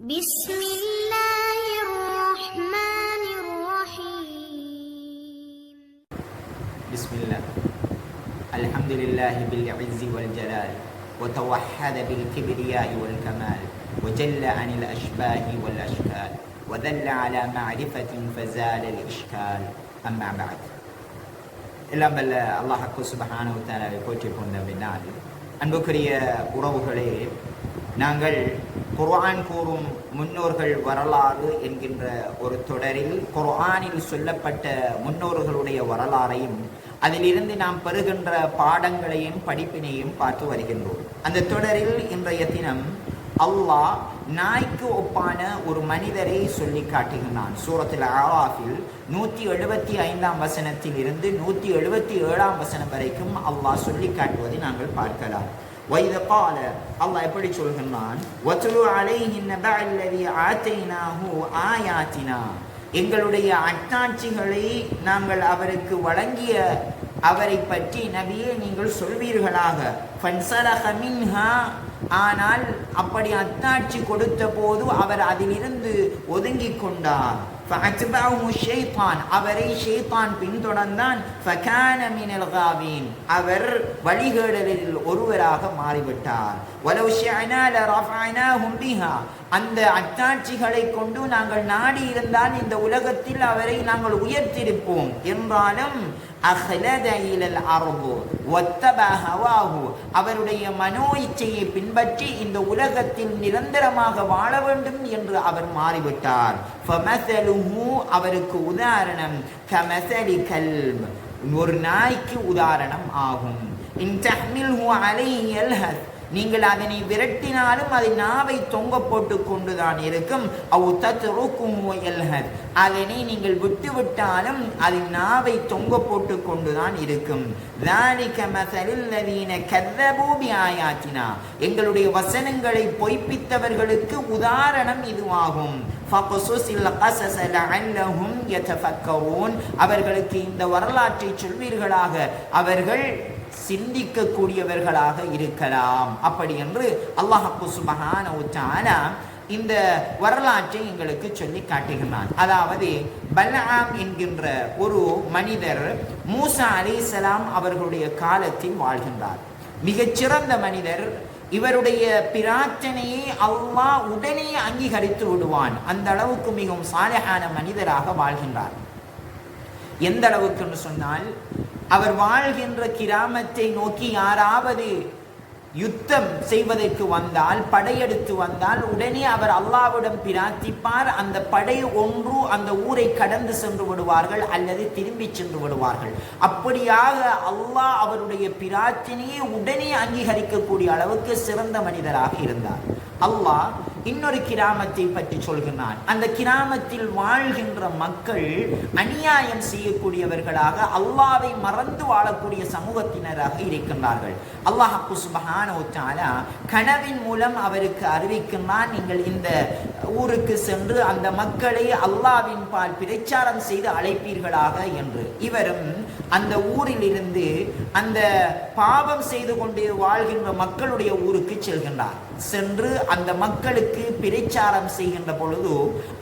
بسم الله الرحمن الرحيم بسم الله الحمد لله بالعز والجلال وتوحد بالكبرياء والكمال وجل عن الأشباه والأشكال وذل على معرفة فزال الإشكال أما بعد எல்லாம் வல்ல அல்லாஹக்கு சுபஹானு தாலாவை போற்றி கொண்ட பின்னால் அன்புக்குரிய உறவுகளே நாங்கள் குர்ஆன் கூறும் முன்னோர்கள் வரலாறு என்கின்ற ஒரு தொடரில் குர்ஆனில் சொல்லப்பட்ட முன்னோர்களுடைய வரலாறையும் அதிலிருந்து நாம் பெறுகின்ற பாடங்களையும் படிப்பினையும் பார்த்து வருகின்றோம். அந்த தொடரில் இன்றைய தினம் அல்லாஹ் நாய்க்கு ஒப்பான ஒரு மனிதரை சொல்லி காட்டுகின்றான். சூரத்தில் ஆராஃபில் நூற்றி எழுபத்தி ஐந்தாம் வசனத்தில் இருந்து நூற்றி எழுபத்தி ஏழாம் வசனம் வரைக்கும் அல்லாஹ் சொல்லி காட்டுவதை நாங்கள் பார்க்கலாம். வைத கால அல்லாஹ் எப்படி சொல்கின்றான் வத்துலு அலைஹின் நபல்லதி ஆத்தைனாஹு ஆயாத்தினா எங்களுடைய அட்டாட்சிகளை நாங்கள் அவருக்கு வழங்கிய அவரை பற்றி நபியே நீங்கள் சொல்வீர்களாக. ஆனால் அப்படி அத்தாட்சி கொடுத்த போது அவர் அதிலிருந்து ஒதுங்கி கொண்டார். அவரை ஷெய்தான் பின்தொடர்ந்தான். அவர் வழிகேடலில் ஒருவராக மாறிவிட்டார். அந்த அத்தாட்சிகளை கொண்டு நாங்கள் நாடி இருந்தால் இந்த உலகத்தில் அவரை நாங்கள் உயர்த்திருப்போம் என்றாலும் அவருடைய மனோ இச்சையை பின்பற்றி இந்த உலகத்தில் நிரந்தரமாக வாழ வேண்டும் என்று அவர் மாறிவிட்டார். அவருக்கு உதாரணம் ஒரு நாய்க்கு உதாரணம் ஆகும். இன் தஹ்மில் அலை எல்ஹத் நீங்கள் அதனை விரட்டினாலும் அதை நாவை தொங்க போட்டு கொண்டுதான் இருக்கும். அவு தத்துருக்கும் எல்ஹத் அதனை நீங்கள் விட்டுவிட்டாலும் அது நாவை தொங்க போட்டு கொண்டுதான் இருக்கும். தானிக்க மசலில்லதீன கதபூபி ஆயாத்தினா எங்களுடைய வசனங்களை பொய்ப்பித்தவர்களுக்கு உதாரணம் இதுவாகும். அவர்களுக்கு இந்த வரலாற்றை சொல்வீர்களாக. அவர்கள் சிந்திக்கக்கூடியவர்களாக இருக்கலாம். அப்படி என்று அல்லாஹப்பு சுபஹான உச்சானா இந்த வரலாற்றை எங்களுக்கு சொல்லி காட்டுகிறான் அதாவது பல்லாம் என்கின்ற ஒரு மனிதர் மூசா அலிசலாம் அவர்களுடைய காலத்தில் வாழ்கின்றார். மிகச்சிறந்த மனிதர். இவருடைய பிரார்த்தனையை அல்லாஹ் உடனே அங்கீகரித்து விடுவான். அந்த அளவுக்கு மிகவும் சாலையான மனிதராக வாழ்கின்றார். எந்த அளவுக்கு என்று சொன்னால் அவர் வாழ்கின்ற கிராமத்தை நோக்கி யாராவது யுத்தம் செய்வதற்கு வந்தால் படையெடுத்து வந்தால் உடனே அவர் அல்லாவிடம் பிரார்த்திப்பார். அந்த படை ஒன்று அந்த ஊரை கடந்து சென்று விடுவார்கள் அல்லது திரும்பி சென்று விடுவார்கள். அப்படியாக அல்லாஹ் அவருடைய பிரார்த்தனையை உடனே அங்கீகரிக்கக்கூடிய அளவுக்கு சிறந்த மனிதராக இருந்தார். அல்லாஹ் இன்னொரு கிராமத்தை பற்றி சொல்கிறான். அந்த கிராமத்தில் வாழ்கின்ற மக்கள் அநியாயம் செய்யக்கூடியவர்களாக அல்லாவை மறந்து வாழக்கூடிய சமூகத்தினராக இருக்கின்றார்கள். அல்லாஹ் சுபஹான கனவின் மூலம் அவருக்கு அறிவிக்கின்றான் நீங்கள் இந்த ஊருக்கு சென்று அந்த மக்களை அல்லாவின் பால் பிரச்சாரம் செய்து அழைப்பீர்களாக என்று. இவரும் அந்த ஊரில் இருந்து அந்த பாவம் செய்து கொண்டு வாழ்கின்ற மக்களுடைய ஊருக்கு செல்கின்றார். சென்று அந்த மக்களுக்கு பிரச்சாரம் செய்கின்ற பொழுது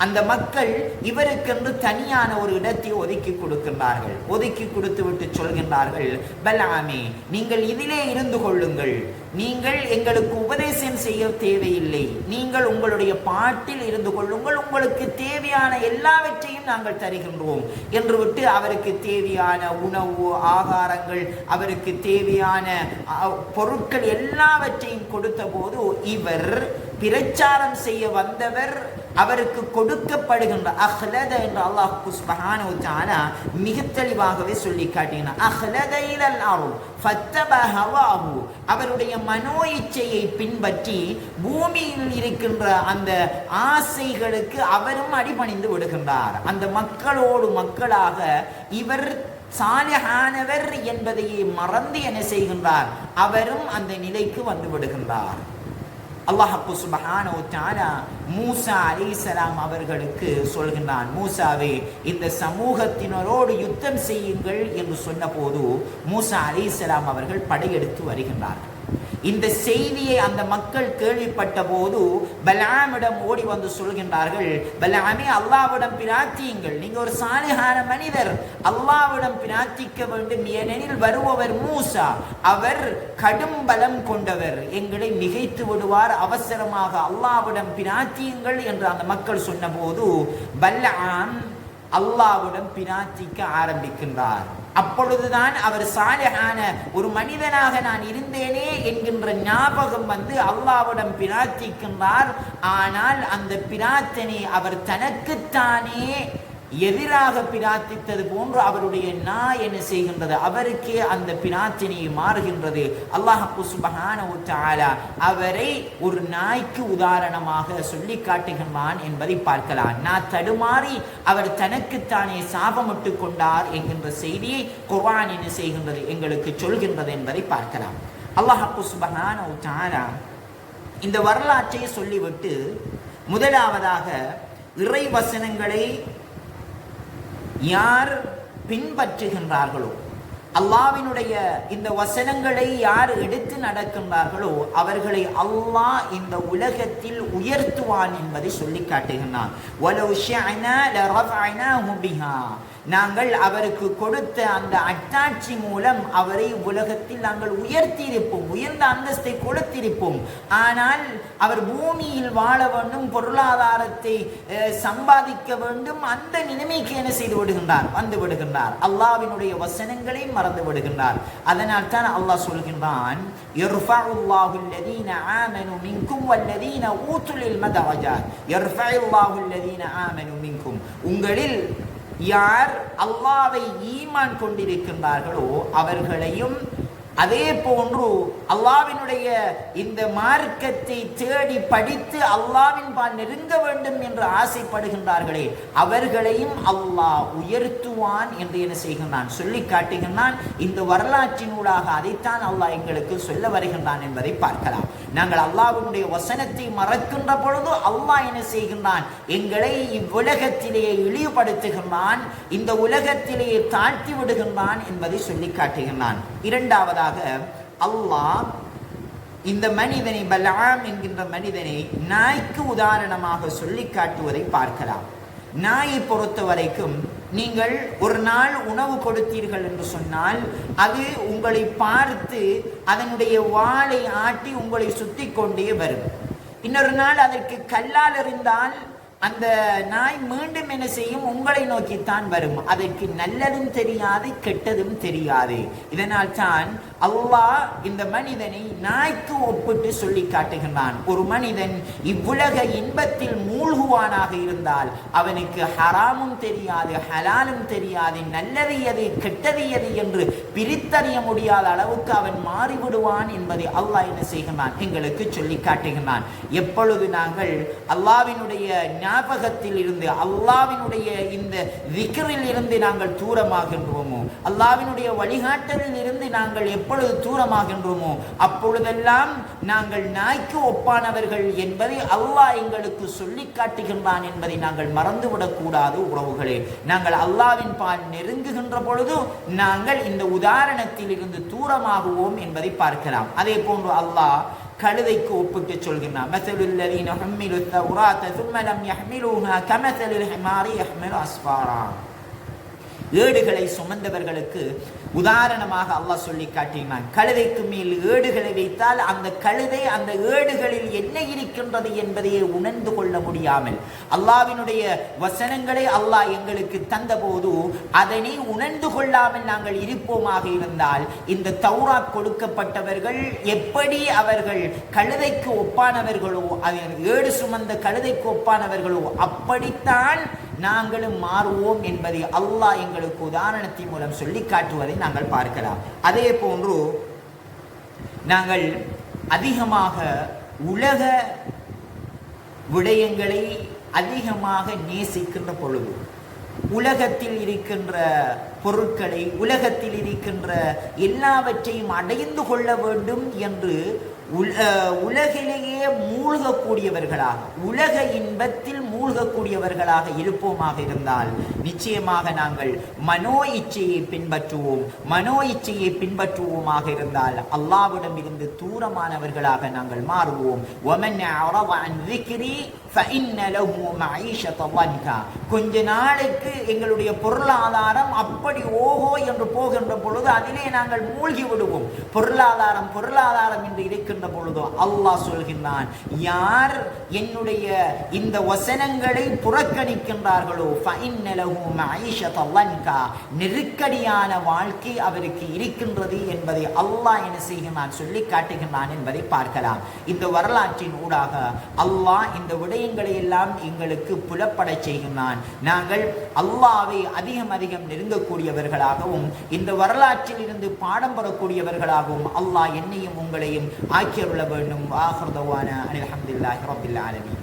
அந்த மக்கள் இவருக்கென்று தனியான ஒரு இடத்தை ஒதுக்கி கொடுக்கின்றார்கள். ஒதுக்கி கொடுத்து விட்டு சொல்கின்றார்கள் பலாமே நீங்கள் இதிலே இருந்து கொள்ளுங்கள். நீங்கள் எங்களுக்கு உபதேசம் செய்ய தேவையில்லை. நீங்கள் உங்களுடைய பாட்டில் இருந்து கொள்ளுங்கள். உங்களுக்கு தேவையான எல்லாவற்றையும் நாங்கள் தருகின்றோம். என்று விட்டு அவருக்கு தேவையான உணவு ஆகாரங்கள் அவருக்கு தேவையான பொருட்கள் எல்லாவற்றையும் கொடுத்த போது இவர் பிரச்சாரம் செய்ய வந்தவர் அவருக்கு கொடுக்கப்படுகின்ற அஹ்லத என்று அல்லாஹ் குஸ்பஹான மிக தெளிவாகவே சொல்லி காட்டினார். அஹ்லத அருள் அவருடைய மனோ இச்சையை பின்பற்றி பூமியில் இருக்கின்ற அந்த ஆசைகளுக்கு அவரும் அடிபணிந்து விடுகின்றார். அந்த மக்களோடு மக்களாக இவர் சாலிஹானவர் என்பதையே மறந்து என்ன செய்கின்றார்? அவரும் அந்த நிலைக்கு வந்து விடுகின்றார் அல்லாஹப்பு சுபஹானோ மூசா அலிசலாம் அவர்களுக்கு சொல்கின்றான் மூசாவே இந்த சமூகத்தினரோடு யுத்தம் செய்யுங்கள் என்று சொன்னபோது மூசா அலிசலாம் அவர்கள் படையெடுத்து வருகின்றார்கள். இந்த செய்தியை அந்த மக்கள் கேள்விப்பட்ட போது பலாமிடம் ஓடி வந்து சொல்கின்றார்கள். பலாமே அல்லாவிடம் பிரார்த்தியுங்கள். நீங்க ஒரு சாலிகான மனிதர். அல்லாவிடம் பிரார்த்திக்க வேண்டும். ஏனெனில் வருபவர் மூசா. அவர் கடும் பலம் கொண்டவர். எங்களை மிகைத்து விடுவார். அவசரமாக அல்லாவிடம் பிரார்த்தியுங்கள் என்று அந்த மக்கள் சொன்னபோது பல்லாம் அல்லாவிடம் பிரார்த்திக்க ஆரம்பிக்கின்றார். அப்பொழுதுதான் அவர் சாலிஹான ஒரு மனிதனாக நான் இருந்தேனே என்கின்ற ஞாபகம் வந்து அல்லாவிடம் பிரார்த்திக்கின்றார். ஆனால் அந்த பிரார்த்தனை அவர் தனக்குத்தானே எதிராக பிரார்த்தித்தது போன்று அவருடைய நா என்ன செய்கின்றது? அவருக்கே அந்த பிரார்த்தனை மாறுகின்றது. அல்லாஹ் சுபஹான அவரை ஒரு நாய்க்கு உதாரணமாக சொல்லி காட்டுகின்றான் என்பதை பார்க்கலாம். நான் தடுமாறி அவர் தனக்குத்தானே சாபமிட்டு கொண்டார் என்கின்ற செய்தியை குர்ஆன் என்ன செய்கின்றது எங்களுக்கு சொல்கின்றது என்பதை பார்க்கலாம். அல்லாஹ் சுபஹான இந்த வரலாற்றை சொல்லிவிட்டு முதலாவதாக இறை வசனங்களை யார் பின்பற்றுகின்றார்களோ அல்லாவினுடைய இந்த வசனங்களை யார் எடுத்து நடக்கின்றார்களோ அவர்களை அல்லாஹ் இந்த உலகத்தில் உயர்த்துவான் என்பதை சொல்லி காட்டுகின்றான். நாங்கள் அவருக்கு கொடுத்த அந்த அட்டாட்சி மூலம் அவரை உலகத்தில் நாங்கள் உயர்த்தியிருப்போம் உயர்ந்த அந்தஸ்தை கொடுத்திருப்போம். ஆனால் அவர் பூமியில் வாழ வேண்டும் பொருளாதாரத்தை சம்பாதிக்க வேண்டும் அந்த நிலைமைக்கு என்ன செய்து விடுகின்றார்? வந்து விடுகின்றார். அல்லாவினுடைய வசனங்களை மறந்து விடுகின்றார். அதனால் தான் அல்லாஹ் சொல்கின்றான் உங்களில் யார் அல்லாவை ஈமான் கொண்டிருக்கின்றார்களோ அவர்களையும் அதே போன்று அல்லாவினுடைய இந்த மார்க்கத்தை தேடி படித்து அல்லாவின் பால் நெருங்க வேண்டும் என்று ஆசைப்படுகின்றார்களே அவர்களையும் அல்லாஹ் உயர்த்துவான் என்று என்ன செய்கின்றான்? சொல்லி காட்டுகின்றான். இந்த வரலாற்றினூடாக அதைத்தான் அல்லாஹ் எங்களுக்கு சொல்ல வருகின்றான் என்பதை பார்க்கலாம். நாங்கள் அல்லாவினுடைய வசனத்தை மறக்கின்ற பொழுது அல்லாஹ் என்ன செய்கின்றான்? எங்களை இவ்வுலகத்திலேயே இழிவுபடுத்துகின்றான். இந்த உலகத்திலேயே தாழ்த்தி விடுகின்றான் என்பதை சொல்லி காட்டுகின்றான். இரண்டாவதாக அல்லாஹ் இந்த மனிதனை பலாம் என்கின்ற மனிதனை நாய்க்கு உதாரணமாக சொல்லி காட்டுவதை பார்க்கலாம். நாயை பொறுத்த வரைக்கும் நீங்கள் ஒரு நாள் உணவு கொடுத்தீர்கள் என்று சொன்னால் அது உங்களை பார்த்து அதனுடைய வாளை ஆட்டி உங்களை சுத்தி கொண்டே வரும். இன்னொரு நாள் அதற்கு கல்லால் எறிந்தால் அந்த நாய் மீண்டும் என்ன செய்யும்? உங்களை நோக்கித்தான் வரும். அதற்கு நல்லதும் தெரியாது கெட்டதும் தெரியாது. இதனால் தான் அல்லாஹ் இந்த மனிதனை நாய்க்கு ஒப்பிட்டு சொல்லி காட்டுகின்றான். ஒரு மனிதன் இவ்வுலக இன்பத்தில் மூழ்குவானாக இருந்தால் அவனுக்கு ஹராமும் தெரியாது ஹலாலும் தெரியாது. நல்லது எது கெட்டது எது என்று பிரித்தறிய முடியாத அளவுக்கு அவன் மாறிவிடுவான் என்பதை அல்லாஹ் என்ன செய்கின்றான்? எங்களுக்கு சொல்லி காட்டுகின்றான். எப்பொழுது நாங்கள் அல்லாவினுடைய ஞாபகத்தில் இருந்து அல்லாவினுடைய இந்த விக்கரில் இருந்து நாங்கள் தூரமாகின்றோமோ அல்லாவினுடைய வழிகாட்டலில் இருந்து நாங்கள் எப்பொழுது தூரமாகின்றோமோ அப்பொழுதெல்லாம் நாங்கள் நாய்க்கு ஒப்பானவர்கள் என்பதை அல்லாஹ் எங்களுக்கு சொல்லி காட்டுகின்றான் என்பதை நாங்கள் மறந்துவிடக்கூடாது உறவுகளே. நாங்கள் அல்லாவின் பால் நெருங்குகின்ற பொழுது நாங்கள் இந்த உதாரணத்தில் இருந்து தூரமாகுவோம் என்பதை பார்க்கலாம். அதே போன்று அல்லாஹ் கழுதைக்கு ஒப்பிட்டு சொல்கின்றான் மசலுல் லதீன ஹம்மிலு தௌராத்த ثم لم يحملوها كمثل الحمار يحمل أسفارا ஏடுகளை சுமந்தவர்களுக்கு உதாரணமாக அல்லாஹ் சொல்லி காட்டினான். கழுதைக்கு மேல் ஏடுகளை வைத்தால் அந்த கழுதை அந்த ஏடுகளில் என்ன இருக்கின்றது என்பதையே உணர்ந்து கொள்ள முடியாமல் அல்லாவினுடைய வசனங்களை அல்லாஹ் எங்களுக்கு தந்தபோது அதனை உணர்ந்து கொள்ளாமல் நாங்கள் இருப்போமாக இருந்தால் இந்த தௌராத் கொடுக்கப்பட்டவர்கள் எப்படி அவர்கள் கழுதைக்கு ஒப்பானவர்களோ அதன் ஏடு சுமந்த கழுதைக்கு ஒப்பானவர்களோ அப்படித்தான் நாங்களும் மாறுவோம் என்பதை அல்லாஹ் எங்களுக்கு உதாரணத்தின் மூலம் சொல்லி காட்டுவதை நாங்கள் பார்க்கலாம். அதே போன்று நாங்கள் அதிகமாக உலக விடயங்களை அதிகமாக நேசிக்கின்ற பொழுது உலகத்தில் இருக்கின்ற பொருட்களை உலகத்தில் இருக்கின்ற எல்லாவற்றையும் அடைந்து கொள்ள வேண்டும் என்று உலகிலேயே மூழ்கக்கூடியவர்களாக உலக இன்பத்தில் மூழ்கக்கூடியவர்களாக இருப்போமாக இருந்தால் நிச்சயமாக நாங்கள் மனோ இச்சையை பின்பற்றுவோம். மனோ இச்சையை பின்பற்றுவோமாக இருந்தால் அல்லாவிடம் இருந்து தூரமானவர்களாக நாங்கள் மாறுவோம். கொஞ்ச நாளுக்கு எங்களுடைய பொருளாதாரம் அப்படி கொண்டு போகின்ற பொழுது அதிலே நாங்கள் மூழ்கி விடுவோம். பொருளாதாரம் பொருளாதாரம் என்று இருக்கின்ற பொழுதோ அல்லாஹ் சொல்கின்றான் யார் என்னுடைய இந்த வசனங்களை புறக்கணிக்கின்றார்களோ நெருக்கடியான வாழ்க்கை அவருக்கு இருக்கின்றது என்பதை அல்லாஹ் என்ன செய்கின்றான் சொல்லி காட்டுகின்றான் என்பதை பார்க்கலாம். இந்த வரலாற்றின் ஊடாக அல்லாஹ் இந்த விடயங்களை எல்லாம் எங்களுக்கு புலப்பட செய்கின்றான். நாங்கள் அல்லாவை அதிகம் அதிகம் நெருங்கக்கூடியவர்களாகவும் இந்த வரலாற்றில் இருந்து பாடம் பெறக்கூடியவர்களாகவும் அல்லாஹ் என்னையும் உங்களையும் ஆக்கியருள வேண்டும். ஆஹ்ரதவான அனில் அஹமதுல்லாஹி ரபில் ஆலமீன்.